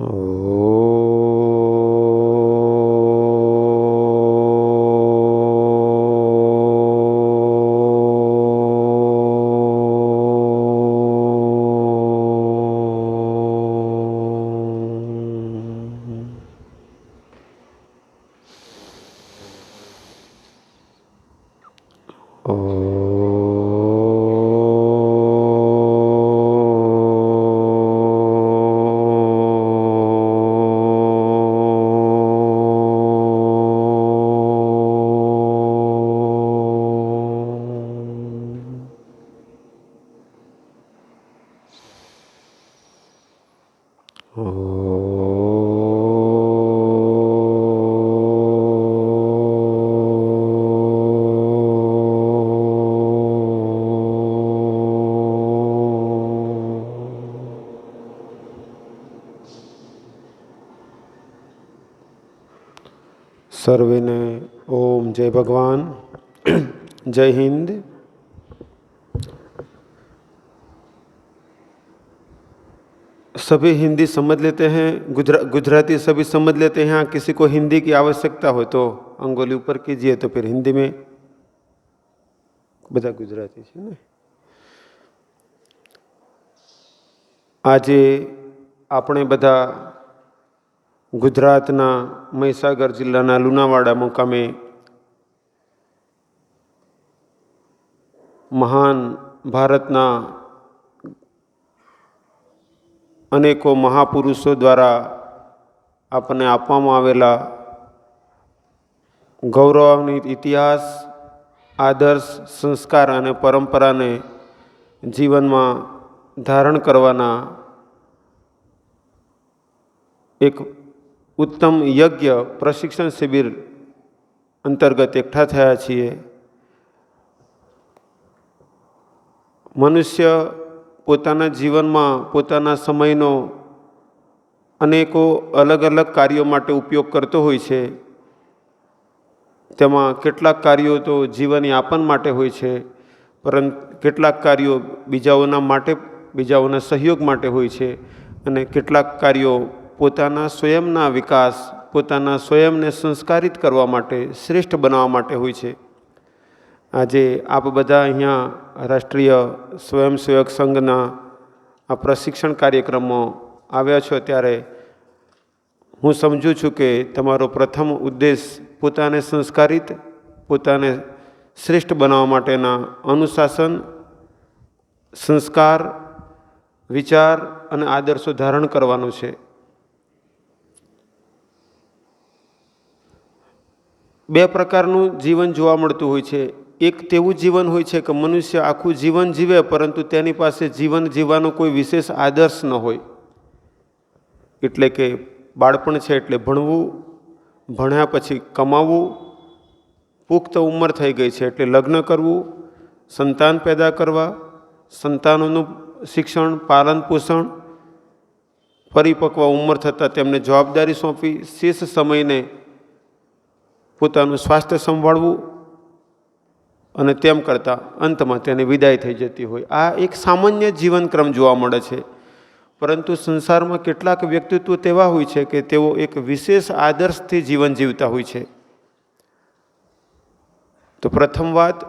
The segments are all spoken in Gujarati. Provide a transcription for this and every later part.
Oh. સર્વેને ઓમ જય ભગવાન જય હિન્દ सभी हिंदी समझ लेते हैं गुजरा गुजराती सभी समझ लेते हैं हाँ किसी को हिंदी की आवश्यकता हो तो अंगुली ऊपर कीजिए तो फिर हिंदी में બધા ગુજરાતી છે ને આજે આપણે બધા ગુજરાતના મહીસાગર જિલ્લાના લુણાવાડા મુકામે મહાન ભારતના અનેકો મહાપુરુષો દ્વારા આપણને આપવામાં આવેલા ગૌરવની ઇતિહાસ, આદર્શ સંસ્કાર અને પરંપરાને જીવનમાં ધારણ કરવાના એક ઉત્તમ યજ્ઞ પ્રશિક્ષણ શિબિર અંતર્ગત એકઠા થયા છીએ. મનુષ્ય પોતાના જીવનમાં પોતાના સમયનો અનેકો અલગ અલગ કાર્યો માટે ઉપયોગ કરતો હોય છે. તેમાં કેટલાક કાર્યો તો જીવન યાપન માટે હોય છે, પરંતુ કેટલાક કાર્યો બીજાઓના માટે, બીજાઓના સહયોગ માટે હોય છે અને કેટલાક કાર્યો પોતાના સ્વયંના વિકાસ, પોતાના સ્વયંને સંસ્કારિત કરવા માટે શ્રેષ્ઠ બનાવવા માટે હોય છે. આજે આપ બધા અહીંયા રાષ્ટ્રીય સ્વયંસેવક સંઘના આ પ્રશિક્ષણ કાર્યક્રમમાં આવ્યા છો ત્યારે હું સમજું છું કે તમારો પ્રથમ ઉદ્દેશ પોતાને સંસ્કારિત, પોતાને શ્રેષ્ઠ બનાવવા માટેના અનુશાસન, સંસ્કાર, વિચાર અને આદર્શો ધારણ કરવાનો છે. બે પ્રકારનું જીવન જોવા મળતું હોય છે. એક તેવું જીવન હોય છે કે મનુષ્ય આખું જીવન જીવે, પરંતુ તેની પાસે જીવન જીવવાનો કોઈ વિશેષ આદર્શ ન હોય. એટલે કે બાળપણ છે એટલે ભણવું, ભણ્યા પછી કમાવવું પુખ્ત ઉંમર થઈ ગઈ છે એટલે લગ્ન કરવું, સંતાન પેદા કરવા, સંતાનોનું શિક્ષણ, પાલન પોષણ પરિપક્વ ઉંમર થતાં તેમને જવાબદારી સોંપવી, શેષ સમયને પોતાનું સ્વાસ્થ્ય સંભાળવું અને તેમ કરતાં અંતમાં તેને વિદાય થઈ જતી હોય. આ એક સામાન્ય જીવનક્રમ જોવા મળે છે. પરંતુ સંસારમાં કેટલાક વ્યક્તિત્વ તેવા હોય છે કે તેઓ એક વિશેષ આદર્શથી જીવન જીવતા હોય છે. તો પ્રથમ વાત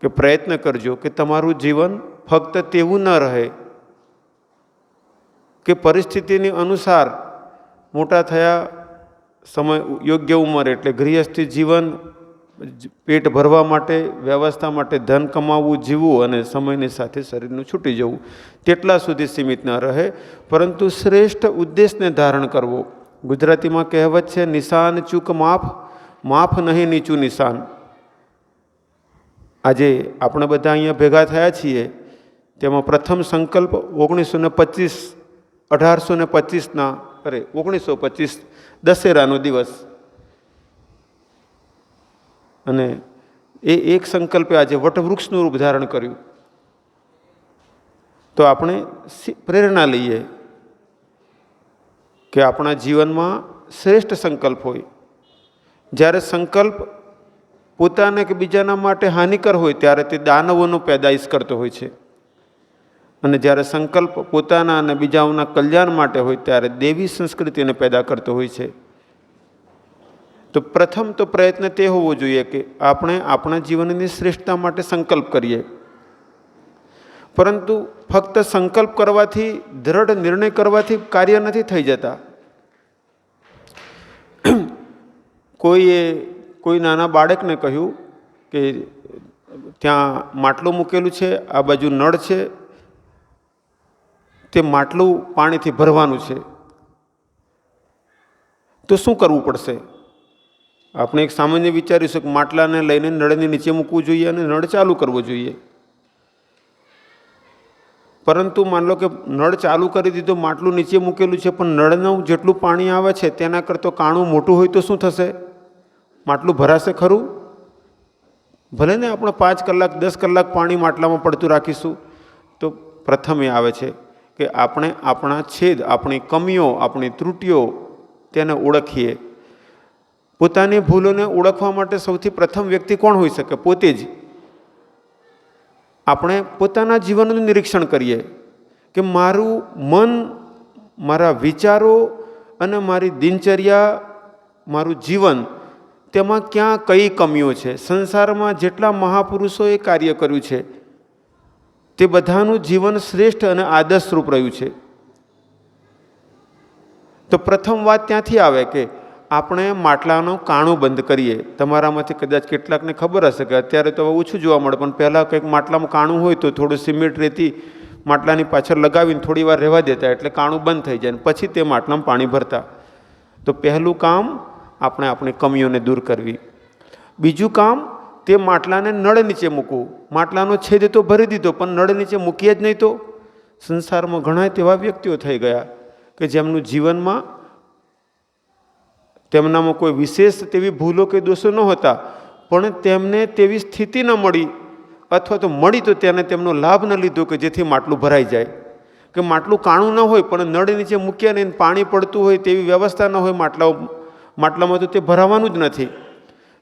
કે પ્રયત્ન કરજો કે તમારું જીવન ફક્ત તેવું ન રહે કે પરિસ્થિતિની અનુસાર મોટા થયા સમય યોગ્ય ઉંમર એટલે ગૃહસ્થી જીવન પેટ ભરવા માટે, વ્યવસ્થા માટે ધન કમાવવું, જીવવું અને સમયની સાથે શરીરનું છૂટી જવું, તેટલા સુધી સીમિત ન રહે. પરંતુ શ્રેષ્ઠ ઉદ્દેશને ધારણ કરવો. ગુજરાતીમાં કહેવત છે, નિશાન ચૂક માફ માફ નહીં નીચું નિશાન. આજે આપણે બધા અહીંયા ભેગા થયા છીએ. તેમાં પ્રથમ સંકલ્પ ઓગણીસો ને પચીસ, અઢારસો ને પચીસના, અરે, ઓગણીસો પચીસ દશેરાનો દિવસ. અને એ એક સંકલ્પે આજે વટવૃક્ષનું રૂપ ધારણ કર્યું. તો આપણે પ્રેરણા લઈએ કે આપણા જીવનમાં શ્રેષ્ઠ સંકલ્પ હોય. જ્યારે સંકલ્પ પોતાને કે બીજાના માટે હાનિકર હોય, ત્યારે તે દાનવોનો પેદાઈશ કરતો હોય છે. અને જ્યારે સંકલ્પ પોતાના અને બીજાઓના કલ્યાણ માટે હોય ત્યારે દેવી સંસ્કૃતિને પેદા કરતો હોય છે. તો પ્રથમ તો પ્રયત્ન તે હોવો જોઈએ કે આપણે આપણા જીવનની શ્રેષ્ઠતા માટે સંકલ્પ કરીએ. પરંતુ ફક્ત સંકલ્પ કરવાથી, દ્રઢ નિર્ણય કરવાથી કાર્ય નથી થઈ જતા. કોઈએ, કોઈ નાના બાળકને કહ્યું કે, ત્યાં માટલું મૂકેલું છે, આ બાજુ નળ છે તે માટલું પાણીથી ભરવાનું છે. તો શું કરવું પડશે? આપણે એક સામાન્ય વિચારીશું કે માટલાને લઈને નળની નીચે મૂકવું જોઈએ અને નળ ચાલુ કરવો જોઈએ. પરંતુ માન લો કે નળ ચાલુ કરી દીધો, માટલું નીચે મૂકેલું છે, પણ નળનું જેટલું પાણી આવે છે, તેના કરતાં કાણું મોટું હોય તો શું થશે? માટલું ભરાશે ખરું? ભલે ને આપણે પાંચ કલાક, દસ કલાક પાણી માટલામાં પડતું રાખીશું, તો પ્રથમ આવે છે. કે આપણે આપણા છેદ, આપણી કમીઓ, આપણી ત્રુટિઓ તેને ઓળખીએ. પોતાની ભૂલોને ઓળખવા માટે સૌથી પ્રથમ વ્યક્તિ કોણ હોઈ શકે? પોતે જ. આપણે પોતાના જીવનનું નિરીક્ષણ કરીએ કે મારું મન, મારા વિચારો અને મારી દિનચર્યા, મારું જીવન, તેમાં ક્યાં કઈ કમીઓ છે? સંસારમાં જેટલા મહાપુરુષોએ કાર્ય કર્યું છે તે બધાનું જીવન શ્રેષ્ઠ અને આદર્શરૂપ રહ્યું છે. તો પ્રથમ વાત ત્યાંથી આવે કે આપણે માટલાનું કાણું બંધ કરીએ. તમારામાંથી કદાચ કેટલાકને ખબર હશે કે અત્યારે તો ઓછું જોવા મળે, પણ પહેલાં કંઈક માટલામાં કાણું હોય તો થોડું સિમેન્ટ રેતી માટલાની પાછળ લગાવીને થોડી વાર રહેવા દેતા, એટલે કાણું બંધ થઈ જાય પછી તે માટલામાં પાણી ભરતા. તો પહેલું કામ આપણે આપણી કમીઓને દૂર કરવી. બીજું કામ તે માટલાને નળ નીચે મૂકવું. માટલાનો છેદ તો ભરી દીધો, પણ નળ નીચે મૂકીએ જ નહીં તો? સંસારમાં ઘણા તેવા વ્યક્તિઓ થઈ ગયા કે જેમનું જીવનમાં તેમનામાં કોઈ વિશેષ તેવી ભૂલો કે દોષો ન હતા, પણ તેમને તેવી સ્થિતિ ન મળી અથવા તો મળી તો તેને તેમનો લાભ ન લીધો કે જેથી માટલું ભરાઈ જાય. કે માટલું કાણું ન હોય, પણ નળ નીચે મૂક્યા ને પાણી પડતું હોય તેવી વ્યવસ્થા ન હોય માટલા માટલામાં તો તે ભરાવાનું જ નથી.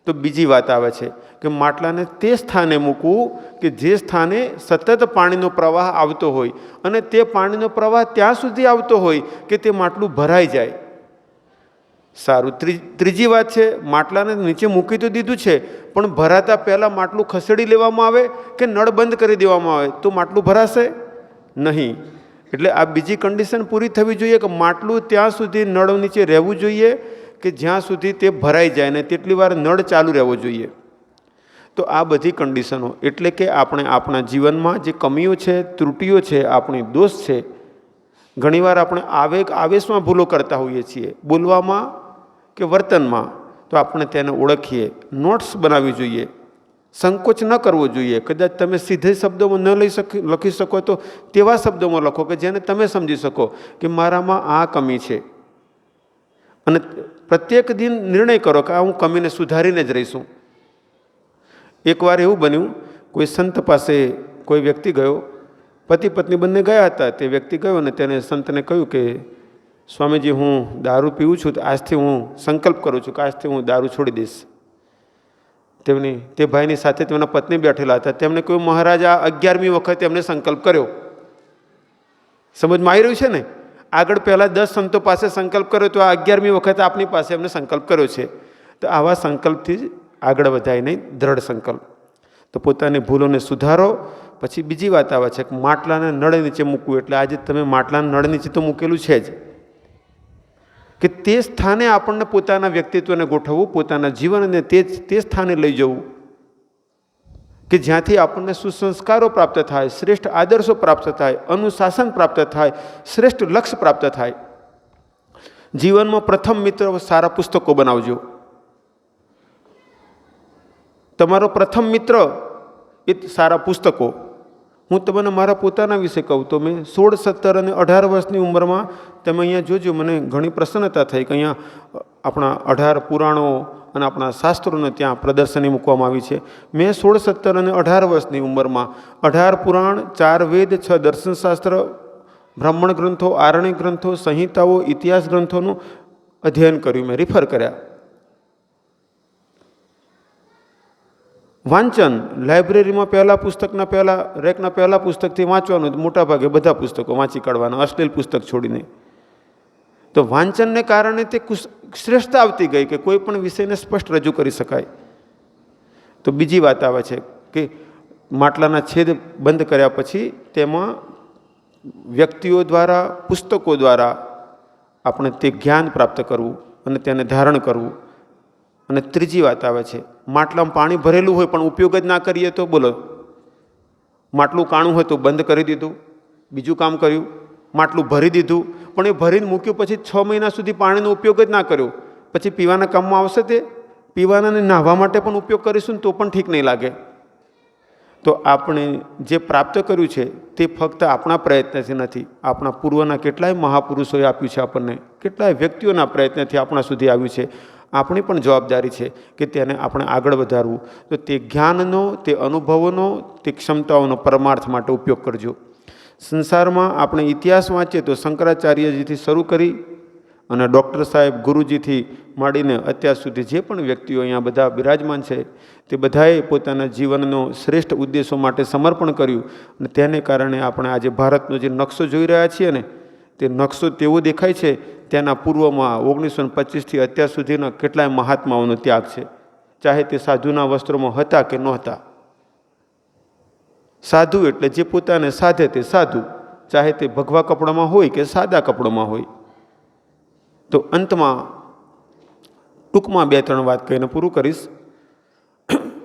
તો બીજી વાત આવે છે કે માટલાને તે સ્થાને મૂકવું કે જે સ્થાને સતત પાણીનો પ્રવાહ આવતો હોય અને તે પાણીનો પ્રવાહ ત્યાં સુધી આવતો હોય કે તે માટલું ભરાઈ જાય. સારું ત્રીજી વાત છે, માટલાને નીચે મૂકી તો દીધું છે, પણ ભરાતા પહેલાં માટલું ખસેડી લેવામાં આવે કે નળ બંધ કરી દેવામાં આવે તો માટલું ભરાશે? નહીં. એટલે આ બીજી કન્ડિશન પૂરી થવી જોઈએ કે માટલું ત્યાં સુધી નળ નીચે રહેવું જોઈએ કે જ્યાં સુધી તે ભરાઈ જાય ને તેટલી વાર નળ ચાલુ રહેવો જોઈએ. તો આ બધી કન્ડિશનો એટલે કે આપણે આપણા જીવનમાં જે કમીઓ છે, ત્રુટિઓ છે, આપણી દોષ છે, ઘણીવાર આપણે આવેગ આવેશમાં ભૂલો કરતા હોઈએ છીએ. બોલવામાં કે વર્તનમાં. તો આપણે તેને ઓળખીએ. નોટ્સ બનાવવી જોઈએ. સંકોચ ન કરવો જોઈએ. કદાચ તમે સીધે શબ્દોમાં ન લઈ શકી, લખી શકો તો તેવા શબ્દોમાં લખો કે જેને તમે સમજી શકો કે મારામાં આ કમી છે. અને પ્રત્યેક દિન નિર્ણય કરો કે આ હું કમીને સુધારીને જ રહીશું. એકવાર એવું બન્યું, કોઈ સંત પાસે કોઈ વ્યક્તિ ગયો, પતિ પત્ની બંને ગયા હતા, તે વ્યક્તિ ગયો અને તેને સંતને કહ્યું કે, સ્વામીજી, હું દારૂ પીવું છું, તો આજથી હું સંકલ્પ કરું છું કે આજથી હું દારૂ છોડી દઈશ. તેમની, તે ભાઈની સાથે તેમના પત્ની બેઠેલા હતા. તેમણે કહ્યું, મહારાજ, આ અગિયારમી વખતે એમને સંકલ્પ કર્યો. સમજમાં આવી રહ્યું છે ને? આગળ પહેલાં દસ સંતો પાસે સંકલ્પ કર્યો તો આ અગિયારમી વખત આપની પાસે એમને સંકલ્પ કર્યો છે. તો આવા સંકલ્પથી જ આગળ વધાય નહીં, દ્રઢ સંકલ્પ. તો પોતાની ભૂલોને સુધારો. પછી બીજી વાત આવે છે કે માટલાને નળ નીચે મૂકવું એટલે આજે તમે માટલાને નળ નીચે તો મૂકેલું છે જ. કે તે સ્થાને આપણને પોતાના વ્યક્તિત્વને ગોઠવવું, પોતાના જીવનને તે તે સ્થાને લઈ જવું. કે જ્યાંથી આપણને સુસંસ્કારો પ્રાપ્ત થાય, શ્રેષ્ઠ આદર્શો પ્રાપ્ત થાય, અનુશાસન પ્રાપ્ત થાય, શ્રેષ્ઠ લક્ષ્ય પ્રાપ્ત થાય. જીવનમાં પ્રથમ મિત્ર સારા પુસ્તકો બનાવજો. તમારો પ્રથમ મિત્ર એ સારા પુસ્તકો. હું તમને મારા પોતાના વિશે કહું તો મેં સોળ, સત્તર અને અઢાર વર્ષની ઉંમરમાં તમે અહીંયા જોજો, મને ઘણી પ્રસન્નતા થઈ કે અહીંયા આપણા અઢાર પુરાણો અને આપણા શાસ્ત્રોને ત્યાં પ્રદર્શની મૂકવામાં આવી છે. મેં સોળ સત્તર અને અઢાર વર્ષની ઉંમરમાં અઢાર પુરાણ, ચાર વેદ, છ દર્શનશાસ્ત્ર બ્રાહ્મણ ગ્રંથો, આરણ્ય ગ્રંથો, સંહિતાઓ, ઇતિહાસ ગ્રંથોનું અધ્યયન કર્યું. મેં રિફર કર્યા. વાંચન, લાઇબ્રેરીમાં પહેલાં પુસ્તકના પહેલાં, રેકના પહેલાં પુસ્તકથી વાંચવાનું મોટાભાગે બધા પુસ્તકો વાંચી કાઢવાના, અશ્લીલ પુસ્તક છોડીને. તો વાંચનને કારણે તે કુશ- શ્રેષ્ઠતા આવતી ગઈ કે કોઈ પણ વિષયને સ્પષ્ટ રજૂ કરી શકાય. તો બીજી વાત આવે છે કે માટલાના છેદ બંધ કર્યા પછી તેમાં વ્યક્તિઓ દ્વારા, પુસ્તકો દ્વારા આપણે તે જ્ઞાન પ્રાપ્ત કરવું અને તેને ધારણ કરવું. અને ત્રીજી વાત આવે છે, માટલામાં પાણી ભરેલું હોય પણ ઉપયોગ જ ના કરીએ તો બોલો. માટલું કાણું હોય તો બંધ કરી દીધું, બીજું કામ કર્યું. માટલું ભરી દીધું. પણ એ ભરીને મૂક્યું પછી છ મહિના સુધી પાણીનો ઉપયોગ જ ના કર્યો. પછી પીવાના કામમાં આવશે તે? પીવાના અને નાહવા માટે પણ ઉપયોગ કરીશું તો પણ ઠીક નહીં લાગે. તો આપણે જે પ્રાપ્ત કર્યું છે તે ફક્ત આપણા પ્રયત્નથી નથી. આપણા પૂર્વના કેટલાય મહાપુરુષોએ આપ્યું છે આપણને. કેટલાય વ્યક્તિઓના પ્રયત્નથી આપણા સુધી આવ્યું છે. આપણી પણ જવાબદારી છે કે તેને આપણે આગળ વધારવું. તો તે જ્ઞાનનો, તે અનુભવોનો, તે ક્ષમતાઓનો પરમાર્થ માટે ઉપયોગ કરજો. સંસારમાં આપણે ઇતિહાસ વાંચીએ તો શંકરાચાર્યજીથી શરૂ કરી અને ડૉક્ટર સાહેબ ગુરુજીથી માંડીને અત્યાર સુધી જે પણ વ્યક્તિઓ અહીંયા બધા બિરાજમાન છે, તે બધાએ પોતાના જીવનનો શ્રેષ્ઠ ઉદ્દેશો માટે સમર્પણ કર્યું અને તેને કારણે આપણે આજે ભારતનો જે નકશો જોઈ રહ્યા છીએ ને, તે નકશો તેવો દેખાય છે, તેના પૂર્વમાં ઓગણીસો પચીસથી અત્યાર સુધીના કેટલાય મહાત્માઓનો ત્યાગ છે, ચાહે તે સાધુના વસ્ત્રોમાં હતા કે નહોતા. સાધુ એટલે જે પોતાને સાધે તે સાધુ. ચાહે તે ભગવા કપડામાં હોય કે સાદા કપડામાં હોય. તો અંતમાં ટૂંકમાં બે ત્રણ વાત કહીને પૂરું કરીશ.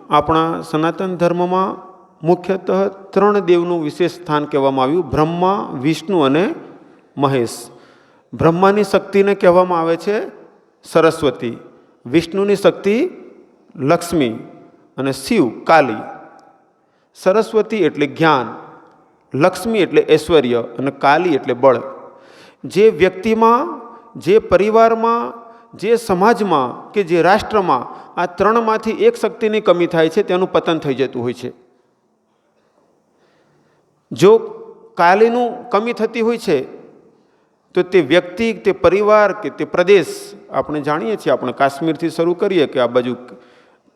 આપણા સનાતન ધર્મમાં મુખ્યતઃ ત્રણ દેવનું વિશેષ સ્થાન કહેવામાં આવ્યું, બ્રહ્મા, વિષ્ણુ અને મહેશ. બ્રહ્માની શક્તિને કહેવામાં આવે છે સરસ્વતી. વિષ્ણુની શક્તિ લક્ષ્મી અને શિવ, કાલી. સરસ્વતી એટલે જ્ઞાન, લક્ષ્મી એટલે ઐશ્વર્ય અને કાલી એટલે બળ. જે વ્યક્તિમાં, જે પરિવારમાં, જે સમાજમાં કે જે રાષ્ટ્રમાં આ ત્રણમાંથી એક શક્તિની કમી થાય છે તેનું પતન થઈ જતું હોય છે. જો કાલીનું કમી થતી હોય છે, તો તે વ્યક્તિ, તે પરિવાર કે તે પ્રદેશ, આપણે જાણીએ છીએ, આપણે કાશ્મીરથી શરૂ કરીએ કે આ બાજુ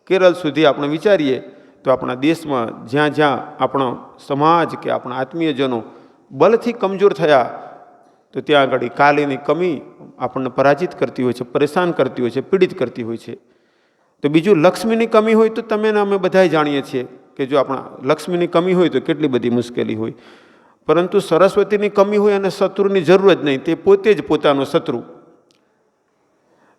કેરળ સુધી આપણે વિચારીએ તો આપણા દેશમાં જ્યાં જ્યાં આપણો સમાજ કે આપણા આત્મીયજનો બલથી કમજોર થયા, તો ત્યાં આગળ કાલીની કમી આપણને પરાજિત કરતી હોય છે, પરેશાન કરતી હોય છે, પીડિત કરતી હોય છે. તો બીજું લક્ષ્મીની કમી હોય તો તમે અમે બધાય જાણીએ છીએ કે જો આપણા લક્ષ્મીની કમી હોય તો કેટલી બધી મુશ્કેલી હોય. પરંતુ સરસ્વતીની કમી હોય અને શત્રુની જરૂર જ નહીં, તે પોતે જ પોતાનો શત્રુ.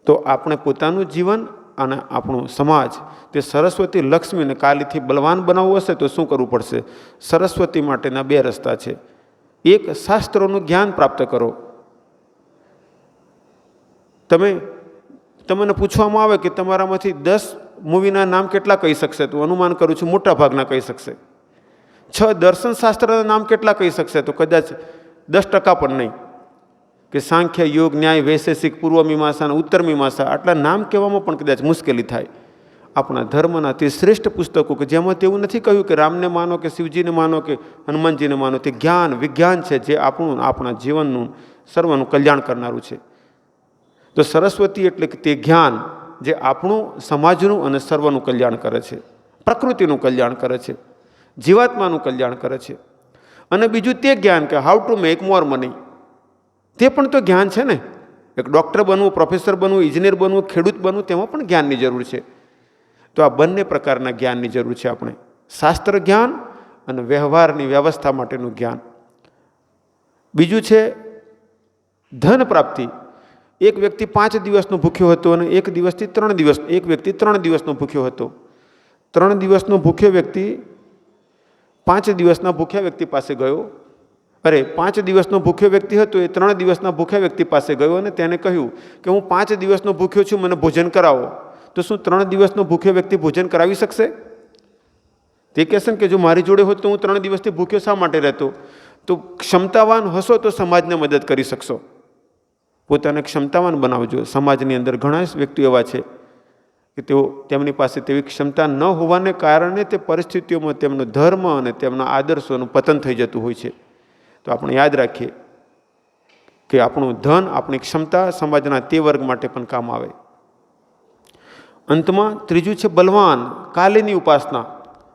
તો આપણે પોતાનું જીવન અને આપણું સમાજ તે સરસ્વતી લક્ષ્મીને કાલીથી બલવાન બનાવવું હશે તો શું કરવું પડશે? સરસ્વતી માટેના બે રસ્તા છે. એક, શાસ્ત્રોનું જ્ઞાન પ્રાપ્ત કરો. તમે, તમને પૂછવામાં આવે કે તમારામાંથી દસ મૂવીના નામ કેટલા કહી શકશે? તો અનુમાન કરું છું મોટા ભાગના કહી શકશે. છ દર્શનશાસ્ત્રના નામ કેટલા કહી શકશે? તો કદાચ દસ ટકા પણ નહીં. કે સાંખ્ય યોગ, ન્યાય, વૈશેષિક, પૂર્વ મીમાંસા અને ઉત્તર મીમાંસા આટલા નામ કહેવામાં પણ કદાચ મુશ્કેલી થાય. આપણા ધર્મના તે શ્રેષ્ઠ પુસ્તકો કે જેમાં તેવું નથી કહ્યું કે રામને માનો કે શિવજીને માનો કે હનુમાનજીને માનો, તે જ્ઞાન, વિજ્ઞાન છે જે આપણું, આપણા જીવનનું, સર્વનું કલ્યાણ કરનારું છે. તો સરસ્વતી એટલે કે તે જ્ઞાન જે આપણું, સમાજનું અને સર્વનું કલ્યાણ કરે છે. પ્રકૃતિનું કલ્યાણ કરે છે. જીવાત્માનું કલ્યાણ કરે છે. અને બીજું તે જ્ઞાન કે how to make more money તે પણ તો જ્ઞાન છે ને. એક ડૉક્ટર બનવું, પ્રોફેસર બનવું, ઇજનેર બનવું, ખેડૂત બનવું, તેમાં પણ જ્ઞાનની જરૂર છે. તો આ બંને પ્રકારના જ્ઞાનની જરૂર છે આપણે. શાસ્ત્ર જ્ઞાન અને વ્યવહારની વ્યવસ્થા માટેનું જ્ઞાન. બીજું છે ધન પ્રાપ્તિ. એક વ્યક્તિ પાંચ દિવસનો ભૂખ્યો હતો અને એક દિવસથી ત્રણ દિવસ, એક વ્યક્તિ ત્રણ દિવસનો ભૂખ્યો હતો. ત્રણ દિવસનો ભૂખ્યો વ્યક્તિ પાંચ દિવસના ભૂખ્યા વ્યક્તિ પાસે ગયો. અરે, પાંચ દિવસનો ભૂખ્યો વ્યક્તિ હતો, એ ત્રણ દિવસના ભૂખ્યા વ્યક્તિ પાસે ગયો અને તેને કહ્યું કે હું પાંચ દિવસનો ભૂખ્યો છું, મને ભોજન કરાવો. તો શું ત્રણ દિવસનો ભૂખ્યો વ્યક્તિ ભોજન કરાવી શકશે? તે કહેશે કે જો મારી જોડે હોત તો હું ત્રણ દિવસથી ભૂખ્યો શા માટે રહેતો? તો ક્ષમતાવાન હશો તો સમાજને મદદ કરી શકશો. પોતાને ક્ષમતાવાન બનાવજો. સમાજની અંદર ઘણા વ્યક્તિઓ એવા છે કે તેઓ તેમની પાસે તેવી ક્ષમતા ન હોવાને કારણે તે પરિસ્થિતિઓમાં તેમનો ધર્મ અને તેમના આદર્શોનું પતન થઈ જતું હોય છે. તો આપણે યાદ રાખીએ કે આપણું ધન, આપણી ક્ષમતા સમાજના તે વર્ગ માટે પણ કામ આવે. અંતમાં ત્રીજું છે બલવાન, કાલીની ઉપાસના.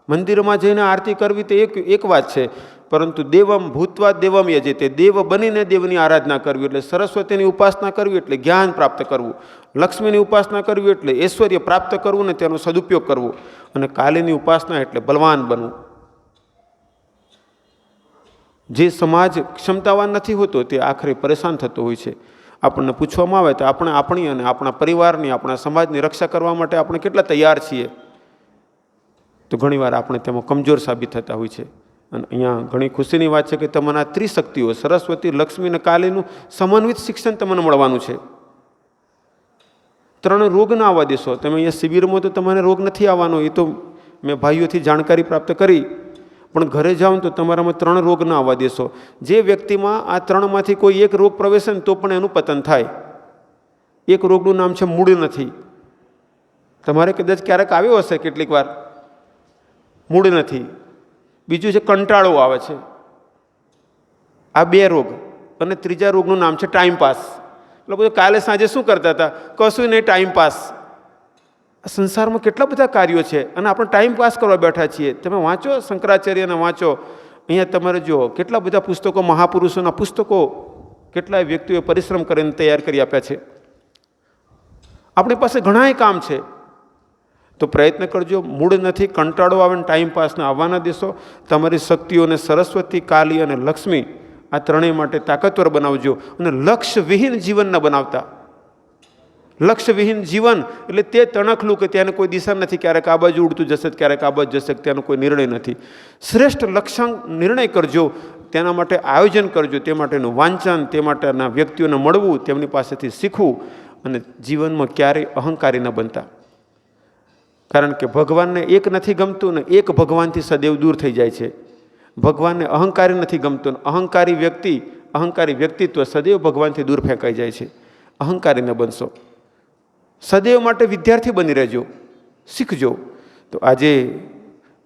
મંદિરમાં જઈને આરતી કરવી તે એક એક વાત છે, પરંતુ દેવમ ભૂતવા દેવમ યજે. તે દેવ બનીને દેવની આરાધના કરવી એટલે સરસ્વતીની ઉપાસના કરવી એટલે જ્ઞાન પ્રાપ્ત કરવું. લક્ષ્મીની ઉપાસના કરવી એટલે ઐશ્વર્ય પ્રાપ્ત કરવું ને તેનો સદુપયોગ કરવો. અને કાલીની ઉપાસના એટલે બલવાન બનવું. જે સમાજ ક્ષમતાવાન નથી હોતો તે આખરે પરેશાન થતો હોય છે. આપણને પૂછવામાં આવે તો આપણે આપણી અને આપણા પરિવારની, આપણા સમાજની રક્ષા કરવા માટે આપણે કેટલા તૈયાર છીએ? તો ઘણીવાર આપણે તેમાં કમજોર સાબિત થતા હોય છે. અને અહીંયા ઘણી ખુશીની વાત છે કે તમારા ત્રિશક્તિઓ, સરસ્વતી, લક્ષ્મી અને કાલીનું સમન્વિત શિક્ષણ તમને મળવાનું છે. ત્રણ રોગ ના આવવા દેશો. તમે અહીંયા શિબિરમાં તો તમારે રોગ નથી આવવાનો. એ તો મેં ભાઈઓથી જાણકારી પ્રાપ્ત કરી. પણ ઘરે જાઓ તો તમારામાં ત્રણ રોગ ના આવવા દેશો. જે વ્યક્તિમાં આ ત્રણમાંથી કોઈ એક રોગ પ્રવેશે ને તો પણ એનું પતન થાય. એક રોગનું નામ છે મૂળ નથી. તમારે કદાચ ક્યારેક આવ્યો હશે કેટલીક વાર. મૂળ નથી. બીજું છે કંટાળો આવે છે. આ બે રોગ અને ત્રીજા રોગનું નામ છે ટાઈમ પાસ. એટલે બધું કાલે સાંજે શું કરતા હતા? કશું નહીં, ટાઈમ પાસ. સંસારમાં કેટલા બધા કાર્યો છે અને આપણે ટાઈમ પાસ કરવા બેઠા છીએ. તમે વાંચો, શંકરાચાર્યને વાંચો. અહીંયા તમારે જુઓ, કેટલા બધા પુસ્તકો મહાપુરુષોના પુસ્તકો કેટલાય વ્યક્તિઓએ પરિશ્રમ કરીને તૈયાર કરી આપ્યા છે. આપણી પાસે ઘણાય કામ છે. તો પ્રયત્ન કરજો, મૂળ નથી, કંટાળો આવે ને ટાઈમ પાસને આવવાના દેશો તમારી શક્તિઓને સરસ્વતી, કાલી અને લક્ષ્મી આ ત્રણેય માટે તાકાતવર બનાવજો અને લક્ષ્યવિહીન જીવન ન બનાવતા. લક્ષ્યવિહીન જીવન, એટલે તે તણખલું કે ત્યાંને કોઈ દિશા નથી, ક્યારેક આ બાજુ ઉડતું જશે, ક્યારેક આ બાજુ જશે, ત્યાંનો કોઈ નિર્ણય નથી. શ્રેષ્ઠ લક્ષ્યાંક નિર્ણય કરજો, તેના માટે આયોજન કરજો, તે માટેનું વાંચન, તે માટેના વ્યક્તિઓને મળવું, તેમની પાસેથી શીખવું અને જીવનમાં ક્યારેય અહંકારી ન બનતા. કારણ કે ભગવાનને એક નથી ગમતું ને એક ભગવાનથી સદૈવ દૂર થઈ જાય છે. ભગવાનને અહંકારી નથી ગમતું અહંકારી વ્યક્તિ, અહંકારી વ્યક્તિત્વ સદૈવ ભગવાનથી દૂર ફેંકાઈ જાય છે. અહંકારી ન બનશો. સદૈવ માટે વિદ્યાર્થી બની રહેજો, શીખજો. તો આજે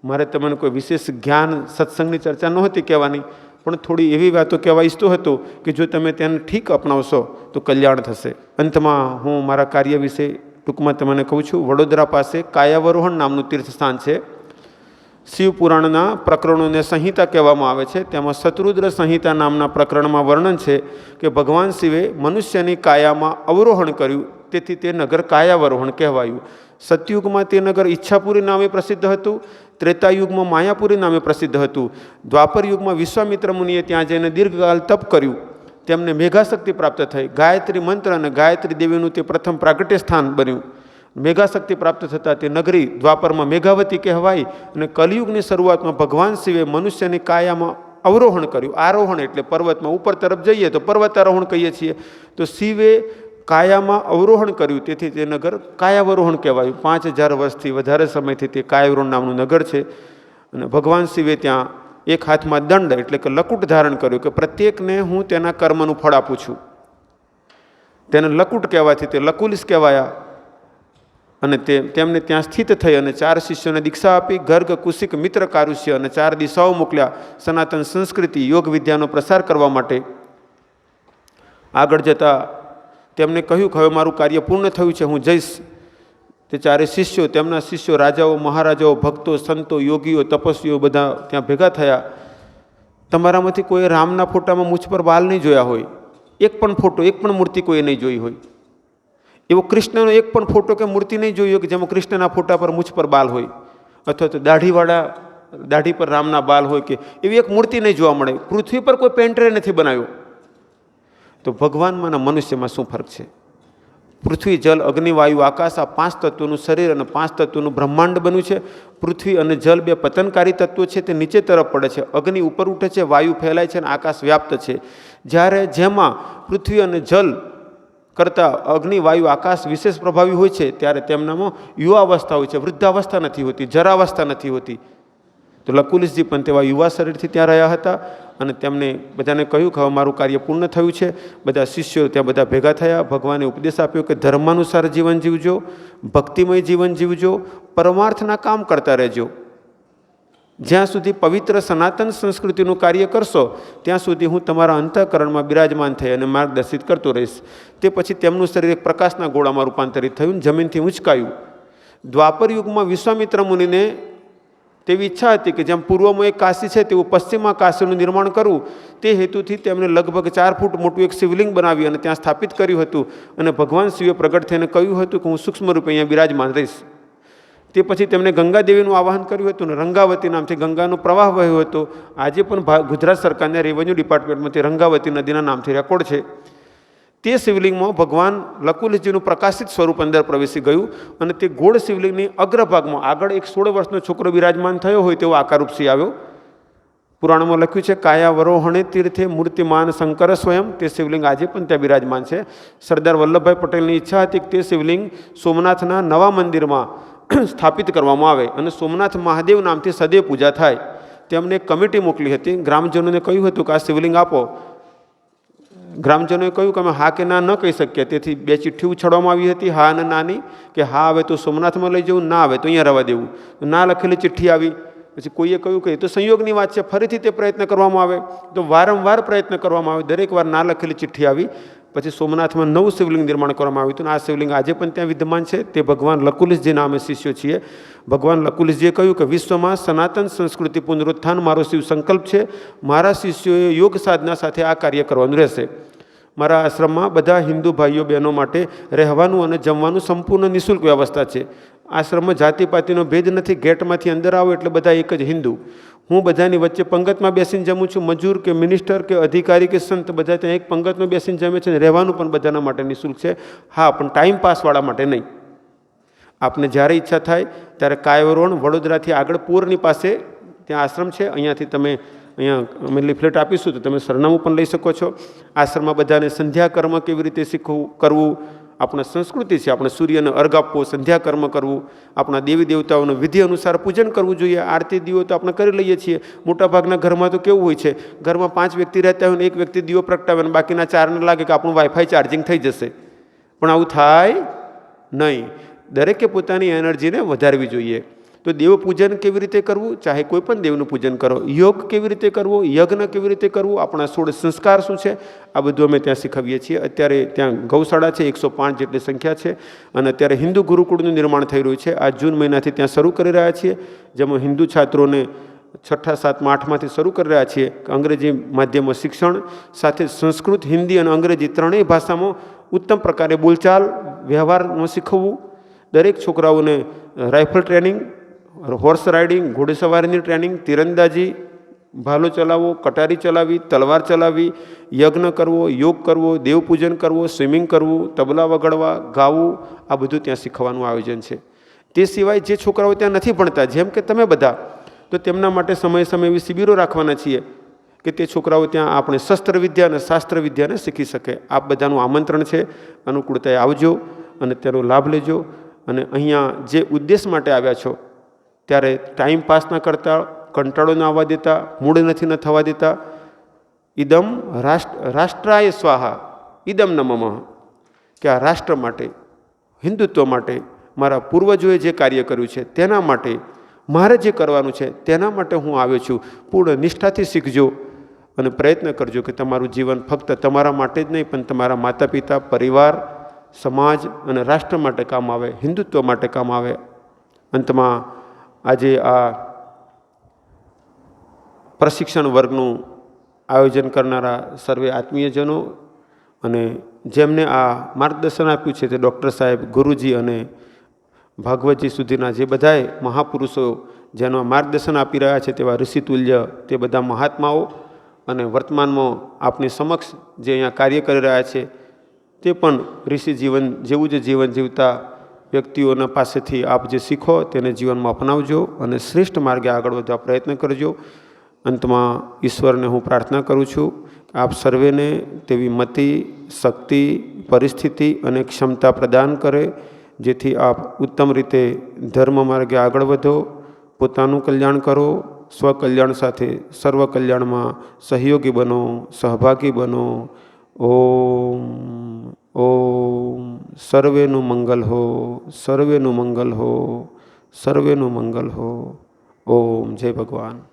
મારે તમને કોઈ વિશેષ જ્ઞાન સત્સંગની ચર્ચા નહોતી કહેવાની, પણ થોડી એવી વાતો કહેવા ઈચ્છતો હતો કે જો તમે તેને ઠીક અપનાવશો તો કલ્યાણ થશે. અંતમાં હું મારા કાર્ય વિશે ટૂંકમાં તમને કહું છું, વડોદરા પાસે કાયાવરોહણ નામનું તીર્થસ્થાન છે. શિવપુરાણના પ્રકરણોને સંહિતા કહેવામાં આવે છે. તેમાં શત્રુદ્ર સંહિતા નામના પ્રકરણમાં વર્ણન છે કે ભગવાન શિવે મનુષ્યની કાયામાં અવરોહણ કર્યું. તેથી તે નગર કાયાવરોહણ કહેવાયું. સતયુગમાં તે નગર ઈચ્છાપુરી નામે પ્રસિદ્ધ હતું, ત્રેતાયુગમાં માયાપુરી નામે પ્રસિદ્ધ હતું. દ્વાપર યુગમાં વિશ્વામિત્ર મુનિએ ત્યાં જઈને દીર્ઘકાલ તપ કર્યું. તેમને મેઘાશક્તિ પ્રાપ્ત થઈ. ગાયત્રી મંત્ર અને ગાયત્રી દેવીનું તે પ્રથમ પ્રાગટ્ય સ્થાન બન્યું. મેઘાશક્તિ પ્રાપ્ત થતાં તે નગરી દ્વાપરમાં મેઘાવતી કહેવાય અને કલિયુગની શરૂઆતમાં ભગવાન શિવે મનુષ્યની કાયામાં અવરોહણ કર્યું. આરોહણ એટલે પર્વતમાં ઉપર તરફ જઈએ તો પર્વતારોહણ કહીએ છીએ. તો શિવે કાયામાં અવરોહણ કર્યું. તેથી તે નગર કાયાવરોહણ કહેવાયું. પાંચ હજાર વર્ષથી વધારે સમયથી તે કાયાવરોહણ નામનું નગર છે. અને ભગવાન શિવે ત્યાં એક હાથમાં દંડ એટલે કે લકુટ ધારણ કર્યું કે પ્રત્યેકને હું તેના કર્મનું ફળ આપું છું. તેને લકુટ કહેવાથી તે લકુલિસ કહેવાયા. અને તે તેમને ત્યાં સ્થિત થઈ અને ચાર શિષ્યોને દીક્ષા આપી, ગર્ગ, કુશિક, મિત્ર, કારુષ્ય અને ચાર દિશાઓ મોકલ્યા સનાતન સંસ્કૃતિ, યોગ વિદ્યાનો પ્રસાર કરવા માટે. આગળ જતાં તેમને કહ્યું કે હવે મારું કાર્ય પૂર્ણ થયું છે, હું જઈશ. તે ચારે શિષ્યો, તેમના શિષ્યો, રાજાઓ, મહારાજાઓ, ભક્તો, સંતો, યોગીઓ, તપસ્વીઓ બધા ત્યાં ભેગા થયા. તમારામાંથી કોઈ રામના ફોટામાં મુછ પર બાલ નહીં જોયા હોય. એક પણ ફોટો, એક પણ મૂર્તિ કોઈએ નહીં જોઈ હોય. એવો કૃષ્ણનો એક પણ ફોટો કે મૂર્તિ નહીં જોઈ હોય કે જેમાં કૃષ્ણના ફોટા પર મુછ પર બાલ હોય. અથવા તો દાઢીવાળા, દાઢી પર રામના બાલ હોય કે એવી એક મૂર્તિ નહીં જોવા મળે. પૃથ્વી પર કોઈ પેન્ટરે નથી બનાવ્યો. તો ભગવાનમાં અને મનુષ્યમાં શું ફરક છે? પૃથ્વી, જલ, અગ્નિ, વાયુ, આકાશ, આ પાંચ તત્વોનું શરીર અને પાંચ તત્વોનું બ્રહ્માંડ બન્યું છે. પૃથ્વી અને જલ બે પતનકારી તત્વો છે, તે નીચે તરફ પડે છે. અગ્નિ ઉપર ઉઠે છે, વાયુ ફેલાય છે અને આકાશ વ્યાપ્ત છે. જ્યારે જેમાં પૃથ્વી અને જલ કરતાં અગ્નિ, વાયુ, આકાશ વિશેષ પ્રભાવી હોય છે, ત્યારે તેમનામાં યુવાવસ્થા હોય છે. વૃદ્ધાવસ્થા નથી હોતી, જરાવસ્થા નથી હોતી. તો લકુલિસજી પણ તેવા યુવા શરીરથી ત્યાં રહ્યા હતા અને તેમને બધાને કહ્યું કે હવે મારું કાર્ય પૂર્ણ થયું છે. બધા શિષ્યો ત્યાં બધા ભેગા થયા. ભગવાને ઉપદેશ આપ્યો કે ધર્માનુસાર જીવન જીવજો, ભક્તિમય જીવન જીવજો, પરમાર્થના કામ કરતા રહેજો. જ્યાં સુધી પવિત્ર સનાતન સંસ્કૃતિનું કાર્ય કરશો, ત્યાં સુધી હું તમારા અંતઃકરણમાં બિરાજમાન થઈ અને માર્ગદર્શિત કરતો રહીશ. તે પછી તેમનું શરીર એક પ્રકાશના ગોળામાં રૂપાંતરિત થયું જમીનથી ઉંચકાયું દ્વાપર યુગમાં વિશ્વામિત્ર મુનિને તેવી ઈચ્છા હતી કે જેમ પૂર્વમાં એક કાશી છે, તેવું પશ્ચિમમાં કાશીનું નિર્માણ કરવું તે હેતુથી તેમણે લગભગ ચાર ફૂટ મોટું એક શિવલિંગ બનાવી અને ત્યાં સ્થાપિત કર્યું હતું. અને ભગવાન શિવે પ્રગટ થઈને કહ્યું હતું કે હું સૂક્ષ્મ રૂપે અહીંયા બિરાજમાન રહીશ. તે પછી તેમણે ગંગાદેવીનું આવાહન કર્યું હતું અને રંગાવતી નામથી ગંગાનો પ્રવાહ વહ્યો હતો. આજે પણ ગુજરાત સરકારના રેવન્યુ ડિપાર્ટમેન્ટમાંથી રંગાવતી નદીના નામથી રેકોર્ડ છે. તે શિવલિંગમાં ભગવાન લકુલજીનું પ્રકાશિત સ્વરૂપ અંદર પ્રવેશી ગયું અને તે ગોળ શિવલિંગની અગ્રભાગમાં આગળ એક સોળ વર્ષનો છોકરો બિરાજમાન થયો હોય તેવો આકારરૂપસી આવ્યો. પુરાણમાં લખ્યું છે, કાયા વરોહણે તીર્થે મૂર્તિમાન શંકર સ્વયં. તે શિવલિંગ આજે પણ ત્યાં બિરાજમાન છે. સરદાર વલ્લભભાઈ પટેલની ઈચ્છા હતી કે તે શિવલિંગ સોમનાથના નવા મંદિરમાં સ્થાપિત કરવામાં આવે અને સોમનાથ મહાદેવ નામથી સદૈવ પૂજા થાય. તેમને કમિટી મોકલી હતી. ગ્રામજનોને કહ્યું હતું કે આ શિવલિંગ આપો. ગ્રામજનોએ કહ્યું કે અમે હા કે ના ન કહી શકીએ. તેથી બે ચિઠ્ઠી ઉછાડવામાં આવી હતી, હા અને નાની, કે હા આવે તો સોમનાથમાં લઈ જવું, ના આવે તો અહીંયા રહેવા દેવું. ના લખેલી ચિઠ્ઠી આવી. પછી કોઈએ કહ્યું કે એ તો સંયોગની વાત છે, ફરીથી તે પ્રયત્ન કરવામાં આવે. તો વારંવાર પ્રયત્ન કરવામાં આવે. દરેક વાર ના લખેલી ચિઠ્ઠી આવી. પછી સોમનાથમાં નવું શિવલિંગ નિર્માણ કરવામાં આવ્યું હતું આ શિવલિંગ આજે પણ ત્યાં વિદ્યમાન છે. તે ભગવાન લકુલિશજી નામે શિષ્યો છીએ. ભગવાન લકુલિશજીએ કહ્યું કે વિશ્વમાં સનાતન સંસ્કૃતિ પુનરુત્થાન મારો શિવ સંકલ્પ છે. મારા શિષ્યોએ યોગ સાધના સાથે આ કાર્ય કરવાનું રહેશે. મારા આશ્રમમાં બધા હિન્દુ ભાઈઓ બહેનો માટે રહેવાનું અને જમવાનું સંપૂર્ણ નિઃશુલ્ક વ્યવસ્થા છે. આશ્રમમાં જાતિપાતિનો ભેદ નથી, ગેટમાંથી અંદર આવો એટલે બધા એક જ હિન્દુ. હું બધાની વચ્ચે પંગતમાં બેસીને જમું છું, મજૂર કે મિનિસ્ટર કે અધિકારી કે સંત, બધા ત્યાં એક પંગતમાં બેસીને જમે છે અને રહેવાનું પણ બધાના માટે નિઃશુલ્ક છે. હા, પણ ટાઈમ પાસવાળા માટે નહીં. આપને જ્યારે ઈચ્છા થાય ત્યારે કાયરોણ વડોદરાથી આગળ પૂરની પાસે, ત્યાં આશ્રમ છે, અહીંયાથી તમે અહીંયા અમે લિફલેટ આપીશું તો તમે સરનામું પણ લઈ શકો છો. આશ્રમમાં બધાને સંધ્યા કર્મ કેવી રીતે શીખવું, કરવું? આપણા સંસ્કૃતિ છે, આપણે સૂર્યને અર્ઘ આપવો સંધ્યા કર્મ કરવું. આપણા દેવી દેવતાઓનું વિધિ અનુસાર પૂજન કરવું જોઈએ. આરતી દીવો તો આપણે કરી લઈએ છીએ. મોટાભાગના ઘરમાં તો કેવું હોય છે, ઘરમાં પાંચ વ્યક્તિ રહેતા હોય ને એક વ્યક્તિ દીવો પ્રગટાવે અને બાકીના ચારને લાગે કે આપણું વાઈફાઈ ચાર્જિંગ થઈ જશે. પણ આવું થાય નહીં. દરેકે પોતાની એનર્જીને વધારવી જોઈએ. તો દેવ પૂજન કેવી રીતે કરવું? ચાહે કોઈ પણ દેવનું પૂજન કરો. યોગ કેવી રીતે કરવો? યજ્ઞ કેવી રીતે કરવું? આપણા સોળ સંસ્કાર શું છે? આ બધું અમે ત્યાં શીખવીએ છીએ. અત્યારે ત્યાં ગૌશાળા છે, એકસો પાંચ જેટલી સંખ્યા છે અને અત્યારે હિન્દુ ગુરુકુળનું નિર્માણ થઈ રહ્યું છે. આ જૂન મહિનાથી ત્યાં શરૂ કરી રહ્યા છીએ. જેમાં હિન્દુ છાત્રોને છઠ્ઠા, સાતમાં, આઠમાંથી શરૂ કરી રહ્યા છીએ. અંગ્રેજી માધ્યમમાં શિક્ષણ સાથે સંસ્કૃત, હિન્દી અને અંગ્રેજી ત્રણેય ભાષામાં ઉત્તમ પ્રકારે બોલચાલ, વ્યવહારમાં શીખવવું. દરેક છોકરાઓને રાઇફલ ટ્રેનિંગ હોર્સ રાઇડિંગ ઘોડેસવારીની ટ્રેનિંગ તીરંદાજી, ભાલો ચલાવવો કટારી ચલાવી, તલવાર ચલાવી, યજ્ઞ કરવો, યોગ કરવો, દેવપૂજન કરવો સ્વિમિંગ કરવું, તબલા વગાડવા, ગાવું, આ બધું ત્યાં શીખવાનું આયોજન છે. તે સિવાય જે છોકરાઓ ત્યાં નથી ભણતા, જેમ કે તમે બધા, તો તેમના માટે સમય સમય એવી શિબિરો રાખવાના છીએ કે તે છોકરાઓ ત્યાં આપણે શસ્ત્ર વિદ્યા અને શાસ્ત્ર વિદ્યાને શીખી શકે. આપ બધાનું આમંત્રણ છે, અનુકૂળતાએ આવજો અને તેનો લાભ લેજો અને અહીંયા જે ઉદ્દેશ માટે આવ્યા છો ત્યારે ટાઈમ પાસ ના કરતા, કંટાળો ન આવવા દેતા મૂળ નથી ન થવા દેતા. ઇદમ રાષ્ટ્ર, રાષ્ટ્રાય સ્વાહા ઇદમ નમઃ. કે આ રાષ્ટ્ર માટે, હિન્દુત્વ માટે મારા પૂર્વજોએ જે કાર્ય કર્યું છે તેના માટે, મારે જે કરવાનું છે તેના માટે હું આવ્યો છું. પૂર્ણ નિષ્ઠાથી શીખજો અને પ્રયત્ન કરજો કે તમારું જીવન ફક્ત તમારા માટે જ નહીં, પણ તમારા માતા પિતા પરિવાર, સમાજ અને રાષ્ટ્ર માટે કામ આવે, હિન્દુત્વ માટે કામ આવે. અંતમાં આજે આ પ્રશિક્ષણ વર્ગનું આયોજન કરનારા સર્વે આત્મીયજનો અને જેમને આ માર્ગદર્શન આપ્યું છે તે ડૉક્ટર સાહેબ ગુરુજી અને ભાગવતજી સુધીના જે બધાએ મહાપુરુષો જેનો માર્ગદર્શન આપી રહ્યા છે તેવા ઋષિતુલ્ય તે બધા મહાત્માઓ અને વર્તમાનમાં આપની સમક્ષ જે અહીંયા કાર્ય કરી રહ્યા છે તે પણ ઋષિ જીવન જેવું જ જીવન જીવતા વ્યક્તિઓના પાસેથી આપ જે શીખો તેને જીવનમાં અપનાવજો અને શ્રેષ્ઠ માર્ગે આગળ વધવા પ્રયત્ન કરજો. અંતમાં ઈશ્વરને હું પ્રાર્થના કરું છું આપ સર્વેને તેવી મતિ, શક્તિ, પરિસ્થિતિ અને ક્ષમતા પ્રદાન કરે, જેથી આપ ઉત્તમ રીતે ધર્મ માર્ગે આગળ વધો, પોતાનું કલ્યાણ કરો, સ્વકલ્યાણ સાથે સર્વ કલ્યાણમાં સહયોગી બનો, સહભાગી બનો. ઓમ. ઓમ સર્વેનું મંગલ હો સર્વેનું મંગલ હો સર્વેનું મંગલ હો. ઓમ જય ભગવાન.